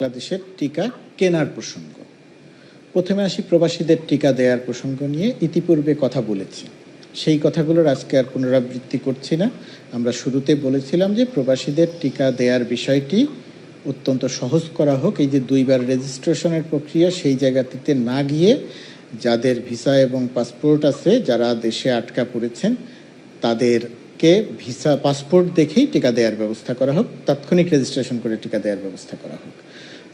বাংলাদেশের টিকা কেনার প্রসঙ্গ। প্রথমে আসি প্রবাসীদের টিকা দেওয়ার প্রসঙ্গ নিয়ে। ইতিপূর্বে কথা বলেছি। সেই কথাগুলোর আজকে আর পুনরাবৃত্তি করছি না। আমরা শুরুতে বলেছিলাম যে প্রবাসীদের টিকা দেওয়ার বিষয়টি অত্যন্ত সহজ করা হোক। এই যে দুইবার রেজিস্ট্রেশনের প্রক্রিয়া, সেই জায়গাটিতে না গিয়ে যাদের ভিসা এবং পাসপোর্ট আছে, যারা দেশে আটকা পড়েছেন, তাদেরকে ভিসা, পাসপোর্ট দেখেই টিকা দেওয়ার ব্যবস্থা করা হোক। তাৎক্ষণিক রেজিস্ট্রেশন করে টিকা দেওয়ার ব্যবস্থা করা হোক।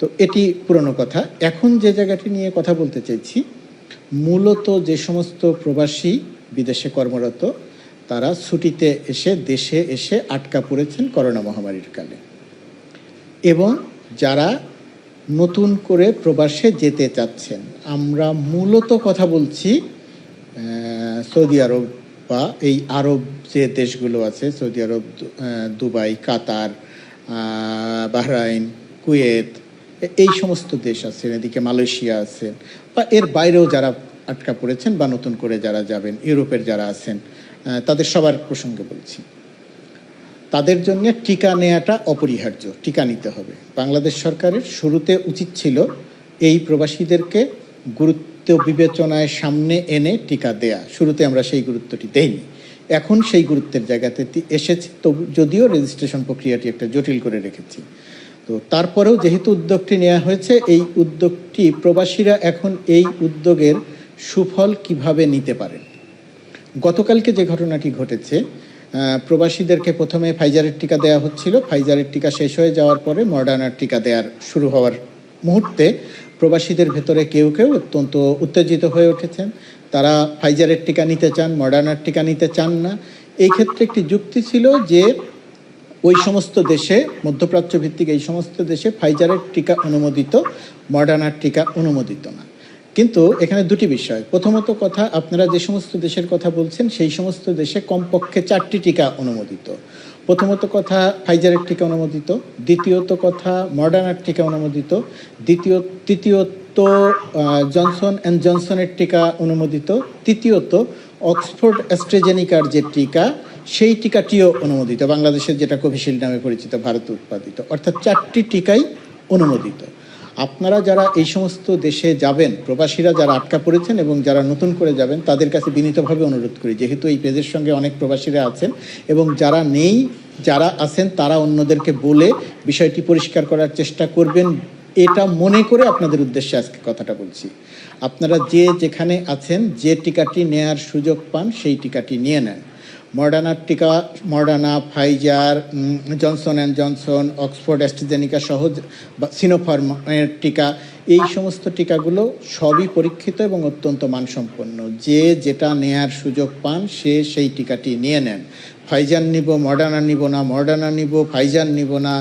তো এটি পুরনো কথা। এখন যে জায়গাটি নিয়ে কথা বলতে চাইছি, মূলত যে সমস্ত প্রবাসী বিদেশে কর্মরত, তারা ছুটিতে এসে, দেশে এসে আটকা পড়েছেন করোনা মহামারীর কালে। এবং যারা নতুন করে প্রবাসে যেতে চাচ্ছেন, আমরা মূলত কথা বলছি সৌদি আরব বা এই আরব যে দেশগুলো আছে, Saudi Arab Dubai, Qatar Bahrain, Kuwait এই সমস্ত দেশ আছে এদিকে মালয়েশিয়া আছে বা এর বাইরেও যারা আটকা পড়েছেন বা নতুন করে যারা যাবেন, ইউরোপের যারা আছেন তাদের সবার প্রসঙ্গে বলছি। তাদের জন্য টিকা নেওয়াটা অপরিহার্য, টিকা নিতে হবে। বাংলাদেশ সরকারের শুরুতে উচিত ছিল এই প্রবাসীদেরকে গুরুত্ব বিবেচনায় সামনে এনে টিকা দেয়া। শুরুতে আমরা সেই গুরুত্বটি দেইনি। এখন সেই গুরুত্বের জায়গাতে এসেছে। তবু যদিও রেজিস্ট্রেশন প্রক্রিয়াটি একটা জটিল করে রেখেছি। তো তারপরেও যেহেতু উদ্যোগটি নেওয়া হয়েছে, এই উদ্যোগটি প্রবাসীরা এখন এই উদ্যোগের সুফল কীভাবে নিতে পারেন? গতকালকে যে ঘটনাটি ঘটেছে প্রবাসীদেরকে প্রথমে ফাইজারের টিকা দেওয়া হচ্ছিল। ফাইজারের টিকা শেষ হয়ে যাওয়ার পরে মডার্নার টিকা দেওয়ার শুরু হওয়ার মুহূর্তে প্রবাসীদের ভেতরে কেউ কেউ অত্যন্ত উত্তেজিত হয়ে উঠেছেন। তারা ফাইজারের টিকা নিতে চান, মডার্নার টিকা নিতে চান না। এই ক্ষেত্রে একটি যুক্তি ছিল যে ওই সমস্ত দেশে মধ্যপ্রাচ্য ভিত্তিক এই সমস্ত দেশে ফাইজারের টিকা অনুমোদিত মডার্নার টিকা অনুমোদিত না। কিন্তু এখানে দুটি বিষয়। প্রথমত কথা, আপনারা যে সমস্ত দেশের কথা বলছেন, সেই সমস্ত দেশে কমপক্ষে চারটি টিকা অনুমোদিত। প্রথমত কথা ফাইজারের টিকা অনুমোদিত। দ্বিতীয়ত কথা মডার্নার টিকা অনুমোদিত। দ্বিতীয়, তৃতীয়ত জনসন অ্যান্ড জনসনের টিকা অনুমোদিত। তৃতীয়ত অক্সফোর্ড অ্যাস্ট্রেজেনিকার যে টিকা সেই টিকাটিও অনুমোদিত। বাংলাদেশের যেটা কোভিশিল্ড নামে পরিচিত, ভারতে উৎপাদিত। অর্থাৎ চারটি টিকাই অনুমোদিত। আপনারা যারা এই সমস্ত দেশে যাবেন, প্রবাসীরা যারা আটকা পড়েছেন এবং যারা নতুন করে যাবেন, তাদের কাছে বিনীতভাবে অনুরোধ করি, যেহেতু এই পেজের সঙ্গে অনেক প্রবাসীরা আছেন এবং যারা নেই, যারা আছেন, তারা অন্যদেরকে বলে বিষয়টি পরিষ্কার করার চেষ্টা করবেন। এটা মনে করে আপনাদের উদ্দেশ্যে আজকে কথাটা বলছি। আপনারা যে যেখানে আছেন, যে টিকাটি নেয়ার সুযোগ পান, সেই টিকাটি নিয়ে নেন। মডার্নার টিকা Moderna Pfizer Johnson and Johnson Oxford AstraZeneca সহজ বা সিনোফার্মের টিকা, এই সমস্ত টিকাগুলো সবই পরীক্ষিত এবং অত্যন্ত মানসম্পন্ন। যে যেটা নেয়ার সুযোগ পান, সে সেই টিকাটি নিয়ে নেন। ফাইজার নিব মডার্না নিব না মডার্না নিব ফাইজার নিব না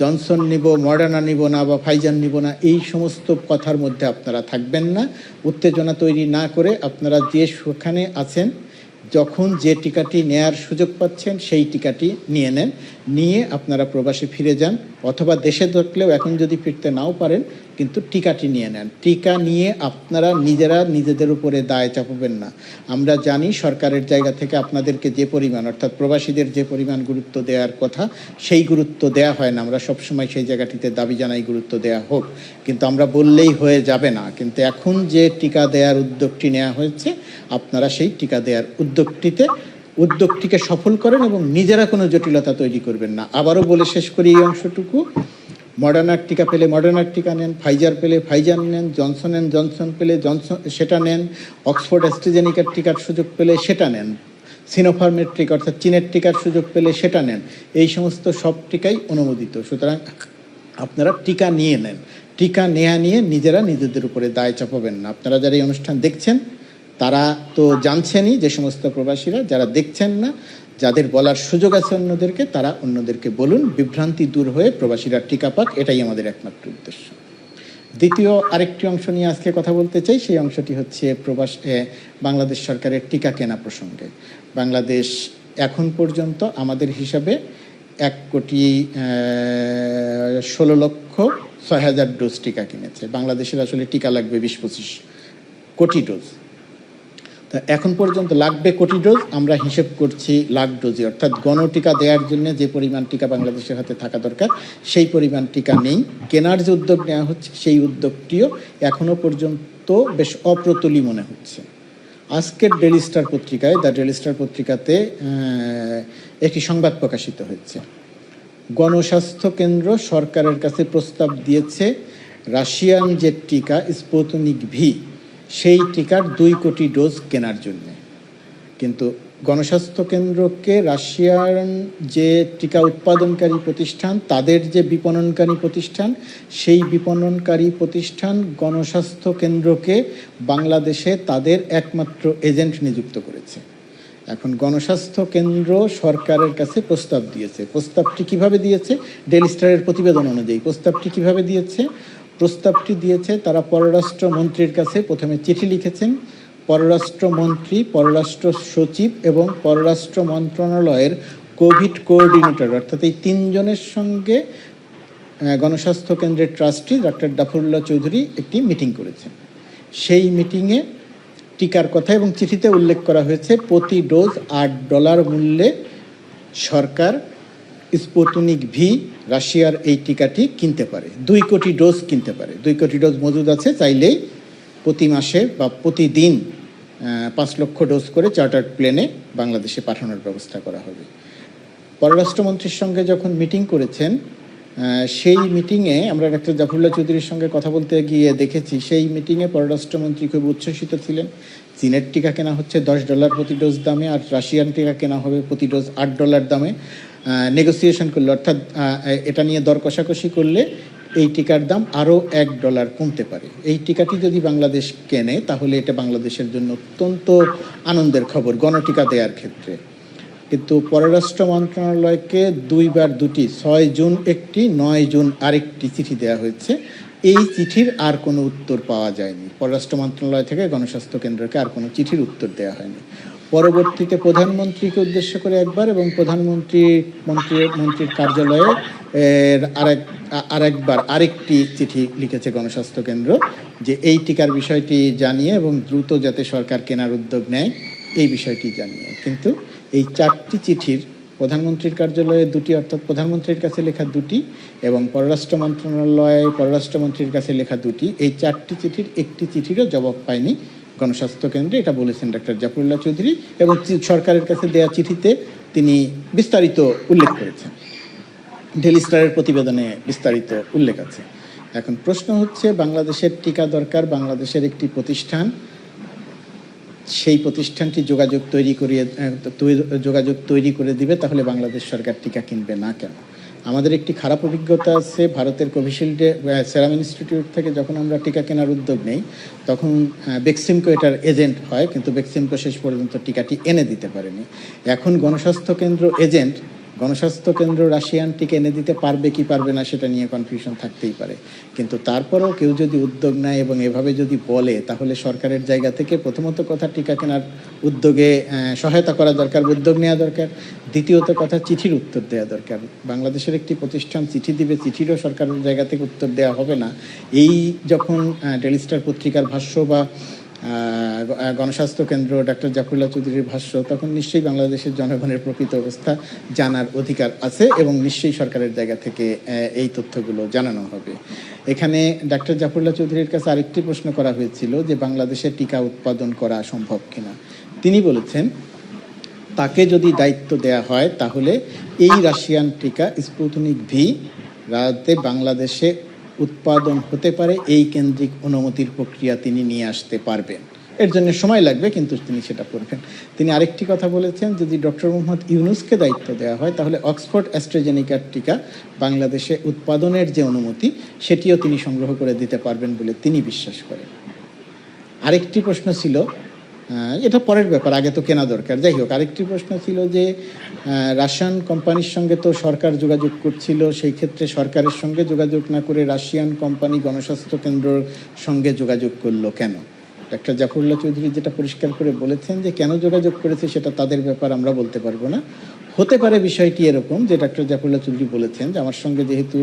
জনসন নিব মডার্না নিব না বা ফাইজার নিব না, এই সমস্ত কথার মধ্যে আপনারা থাকবেন না। উত্তেজনা তৈরি না করে আপনারা যে সেখানে আছেন যখন যে টিকাটি নেয়ার সুযোগ পাচ্ছেন, সেই টিকাটি নিয়ে নেন। নিয়ে আপনারা প্রবাসে ফিরে যান। অথবা দেশে থাকলেও এখন যদি ফিরতে নাও পারেন, কিন্তু টিকাটি নিয়ে নেন। টিকা নিয়ে আপনারা নিজেরা নিজেদের উপরে দায় চাপাবেন না। আমরা জানি সরকারের জায়গা থেকে আপনাদেরকে যে পরিমাণ, অর্থাৎ প্রবাসীদের যে পরিমাণ গুরুত্ব দেওয়ার কথা, সেই গুরুত্ব দেয়া হয় না। আমরা সবসময় সেই জায়গাটিতে দাবি জানাই গুরুত্ব দেয়া হোক। কিন্তু আমরা বললেই হয়ে যাবে না। কিন্তু এখন যে টিকা দেওয়ার উদ্যোগটি নেওয়া হয়েছে, আপনারা সেই টিকা দেওয়ার উদ্যোগটিতে উদ্যোগটিকে সফল করেন এবং নিজেরা কোনো জটিলতা তৈরি করবেন না। আবারও বলে শেষ করি এই অংশটুকু। মডার্নার টিকা পেলে মডার্নার টিকা নেন, ফাইজার পেলে ফাইজার নেন, জনসন অ্যান্ড জনসন পেলে জনসন, সেটা নেন, অক্সফোর্ড অ্যাস্ট্রাজেনিকার টিকার সুযোগ পেলে সেটা নেন সিনোফার্মের টিকা অর্থাৎ চীনের টিকার সুযোগ পেলে সেটা নেন, এই সমস্ত সব টিকাই অনুমোদিত। সুতরাং আপনারা টিকা নিয়ে নেন। টিকা নেয়া নিয়ে নিজেরা নিজেদের উপরে দায় চাপাবেন না। আপনারা যারা এই অনুষ্ঠান দেখছেন তারা তো জানছেনই যে সমস্ত প্রবাসীরা, যারা দেখছেন না, যাদের বলার সুযোগ আছে অন্যদেরকে, তারা অন্যদেরকে বলুন, বিভ্রান্তি দূর হয়ে প্রবাসীরা টিকা পাক, এটাই আমাদের একমাত্র উদ্দেশ্য। দ্বিতীয় আরেকটি অংশ নিয়ে আজকে কথা বলতে চাই, সেই অংশটি হচ্ছে প্রবাস বাংলাদেশ সরকারের টিকা কেনা প্রসঙ্গে। বাংলাদেশ এখন পর্যন্ত আমাদের হিসাবে এক কোটি ষোলো লক্ষ ছয় হাজার ডোজ টিকা কিনেছে। বাংলাদেশের আসলে টিকা লাগবে বিশ পঁচিশ কোটি ডোজ। তা এখন পর্যন্ত লাগবে কোটি ডোজ, আমরা হিসেব করছি লাখ ডোজে অর্থাৎ গণটিকা দেওয়ার জন্য যে পরিমাণ টিকা বাংলাদেশের হাতে থাকা দরকার, সেই পরিমাণ টিকা নেই। কেনার যে উদ্যোগ নেওয়া হচ্ছে, সেই উদ্যোগটিও এখনও পর্যন্ত বেশ অপ্রতুলি মনে হচ্ছে। আজকের ডেলি স্টার পত্রিকায়, দ্য ডেলি স্টার পত্রিকাতে একটি সংবাদ প্রকাশিত হয়েছে। গণস্বাস্থ্য কেন্দ্র সরকারের কাছে প্রস্তাব দিয়েছে, রাশিয়ান যে টিকা স্পুতনিক ভি সেই টিকার দুই কোটি ডোজ কেনার জন্য। কিন্তু গণস্বাস্থ্য কেন্দ্রকে রাশিয়ান যে টিকা উৎপাদনকারী প্রতিষ্ঠান, তাদের যে বিপণনকারী প্রতিষ্ঠান, সেই বিপণনকারী প্রতিষ্ঠান গণস্বাস্থ্য কেন্দ্রকে বাংলাদেশে তাদের একমাত্র এজেন্ট নিযুক্ত করেছে। এখন গণস্বাস্থ্য কেন্দ্র সরকারের কাছে প্রস্তাব দিয়েছে। প্রস্তাবটি কীভাবে দিয়েছে? ডেলিস্টারের প্রতিবেদন অনুযায়ী প্রস্তাবটি কীভাবে দিয়েছে? প্রস্তাবটি দিয়েছে, তারা পররাষ্ট্র মন্ত্রীর কাছে প্রথমে চিঠি লিখেছেন। পররাষ্ট্রমন্ত্রী পররাষ্ট্র সচিব এবং পররাষ্ট্র মন্ত্রণালয়ের কোভিড কোঅর্ডিনেটর, অর্থাৎ এই তিনজনের সঙ্গে গণস্বাস্থ্য কেন্দ্রের ট্রাস্টি ডক্টর ডাফরুল্লাহ চৌধুরী একটি মিটিং করেছেন। সেই মিটিংয়ে টিকার কথা এবং চিঠিতে উল্লেখ করা হয়েছে, প্রতি ডোজ আট ডলার মূল্যে সরকার স্পুতনিক ভি রাশিয়ার এই টিকাটি কিনতে পারে। দুই কোটি ডোজ কিনতে পারে। দুই কোটি ডোজ মজুদ আছে, চাইলেই প্রতি মাসে বা প্রতিদিন পাঁচ লক্ষ ডোজ করে চার্টার্ড প্লেনে বাংলাদেশে পাঠানোর ব্যবস্থা করা হবে। পররাষ্ট্রমন্ত্রীর সঙ্গে যখন মিটিং করেছেন সেই মিটিংয়ে আমরা ডাক্তার জাফরুল্লাহ চৌধুরীর সঙ্গে কথা বলতে গিয়ে দেখেছি, সেই মিটিংয়ে পররাষ্ট্রমন্ত্রী খুব উচ্ছ্বসিত ছিলেন। চীনের টিকা কেনা হচ্ছে দশ ডলার প্রতি ডোজ দামে আর রাশিয়ান টিকা কেনা হবে প্রতি ডোজ আট ডলার দামে। নেগোসিয়েশন করলে, অর্থাৎ এটা নিয়ে দর কষাকষি করলে এই টিকার দাম আরও এক ডলার কমতে পারে। এই টিকাটি যদি বাংলাদেশ কেনে, তাহলে এটা বাংলাদেশের জন্য অত্যন্ত আনন্দের খবর, গণটিকা দেওয়ার ক্ষেত্রে। কিন্তু পররাষ্ট্র মন্ত্রণালয়কে দুইবার দুটি, ছয় জুন একটি, নয় জুন আরেকটি চিঠি দেওয়া হয়েছে। এই চিঠির আর কোনো উত্তর পাওয়া যায়নি। পররাষ্ট্র মন্ত্রণালয় থেকে গণস্বাস্থ্য কেন্দ্রকে আর কোনো চিঠির উত্তর দেওয়া হয়নি। পরবর্তীতে প্রধানমন্ত্রীকে উদ্দেশ্য করে একবার এবং প্রধানমন্ত্রী মন্ত্রী, মন্ত্রীর কার্যালয়ে আরেক, আরেকবার আরেকটি চিঠি লিখেছে গণস্বাস্থ্য কেন্দ্র যে এই টিকার বিষয়টি জানিয়ে এবং দ্রুত যাতে সরকার কেনার উদ্যোগ নেয়, এই বিষয়টি জানিয়ে। কিন্তু এই চারটি চিঠির প্রধানমন্ত্রীর কার্যালয়ে দুটি, অর্থাৎ প্রধানমন্ত্রীর কাছে লেখা দুটি এবং পররাষ্ট্র মন্ত্রণালয়ে পররাষ্ট্রমন্ত্রীর কাছে লেখা দুটি। এই চারটি চিঠির একটি চিঠিরও জবাব পায়নি গণস্বাস্থ্য কেন্দ্রে, এটা বলেছেন ডক্টর জাফরুল্লাহ চৌধুরী এবং সরকারের কাছে দেয়া চিঠিতে তিনি বিস্তারিত উল্লেখ করেছেন। ডেলি স্টারের প্রতিবেদনে বিস্তারিত উল্লেখ আছে। এখন প্রশ্ন হচ্ছে, বাংলাদেশের টিকা দরকার বাংলাদেশের একটি প্রতিষ্ঠান সেই প্রতিষ্ঠানটি যোগাযোগ তৈরি করিয়ে যোগাযোগ তৈরি করে দিবে, তাহলে বাংলাদেশ সরকার টিকা কিনবে না কেন? আমাদের একটি খারাপ অভিজ্ঞতা আছে, ভারতের কোভিশিল্ডে সেরাম ইনস্টিটিউট থেকে যখন আমরা টিকা কেনার উদ্যোগ নেই, তখন বেক্সিমকো এটার এজেন্ট হয়, কিন্তু বেক্সিমকো শেষ পর্যন্ত টিকাটি এনে দিতে পারেনি। এখন গণস্বাস্থ্য কেন্দ্র এজেন্ট গণস্বাস্থ্য কেন্দ্র রাশিয়ান টিকা এনে দিতে পারবে কি পারবে না সেটা নিয়ে কনফিউশন থাকতেই পারে। কিন্তু তারপরেও কেউ যদি উদ্যোগ নেয় এবং এভাবে যদি বলে, তাহলে সরকারের জায়গা থেকে প্রথমত কথা টিকা কেনার উদ্যোগে সহায়তা করা দরকার, উদ্যোগ নেওয়া দরকার। দ্বিতীয়ত কথা চিঠির উত্তর দেওয়া দরকার। বাংলাদেশের একটি প্রতিষ্ঠান চিঠি দিবে, চিঠিরও সরকারের জায়গা থেকে উত্তর দেওয়া হবে না। এই যখন ডেলি স্টার পত্রিকার ভাষ্য বা গণস্বাস্থ্য কেন্দ্র ডাক্তার জাফরুল্লাহ চৌধুরীর ভাষ্য, তখন নিশ্চয়ই বাংলাদেশের জনগণের প্রকৃত অবস্থা জানার অধিকার আছে এবং নিশ্চয়ই সরকারের জায়গা থেকে এই তথ্যগুলো জানানো হবে। এখানে ডাক্তার জাফরুল্লাহ চৌধুরীর কাছে আরেকটি প্রশ্ন করা হয়েছিল যে বাংলাদেশে টিকা উৎপাদন করা সম্ভব কিনা। তিনি বলেছেন, তাকে যদি দায়িত্ব দেয়া হয় তাহলে এই রাশিয়ান টিকা স্পুতনিক ভি রাতে বাংলাদেশে উৎপাদন হতে পারে, এই কেন্দ্রিক অনুমতির প্রক্রিয়া তিনি নিয়ে আসতে পারবেন। এর জন্য সময় লাগবে, কিন্তু তিনি সেটা করবেন। তিনি আরেকটি কথা বলেছেন, যদি ডক্টর মোহাম্মদ ইউনুসকে দায়িত্ব দেওয়া হয়, তাহলে অক্সফোর্ড অ্যাস্ট্রাজেনিকার টিকা বাংলাদেশে উৎপাদনের যে অনুমতি, সেটিও তিনি সংগ্রহ করে দিতে পারবেন বলে তিনি বিশ্বাস করেন। আরেকটি প্রশ্ন ছিল এটা পরের ব্যাপার, আগে তো কেনা দরকার। যাই হোক, আরেকটি প্রশ্ন ছিল যে রাশিয়ান কোম্পানির সঙ্গে তো সরকার যোগাযোগ করছিল, সেই ক্ষেত্রে সরকারের সঙ্গে যোগাযোগ না করে রাশিয়ান কোম্পানি গণস্বাস্থ্য কেন্দ্রের সঙ্গে যোগাযোগ করল কেন? ডাক্তার জাফরুল্লাহ চৌধুরী যেটা পরিষ্কার করে বলেছেন যে, কেন যোগাযোগ করেছে সেটা তাদের ব্যাপার আমরা বলতে পারব না। হতে পারে বিষয়টি এরকম যে, ডাক্তার জাফরুল্লাহ চৌধুরী বলেছেন যে, আমার সঙ্গে যেহেতু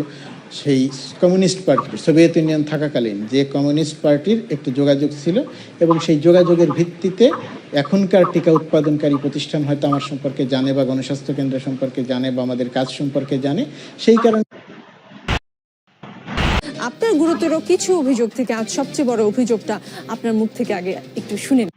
সেই কমিউনিস্ট পার্টি সোভিয়েত ইউনিয়ন থাকাকালীন যে কমিউনিস্ট পার্টির একটি যোগাযোগ ছিল এবং সেই যোগাযোগের ভিত্তিতে এখনকার টিকা উৎপাদনকারী প্রতিষ্ঠান হয়তো আমার সম্পর্কে জানে বা গণস্বাস্থ্য কেন্দ্র সম্পর্কে জানে বা আমাদের কাজ সম্পর্কে জানে, সেই কারণে আপনার গুরুতর কিছু অভিযোগ থেকে আজ সবচেয়ে বড় অভিযোগটা আপনার মুখ থেকে আগে একটু শুনেন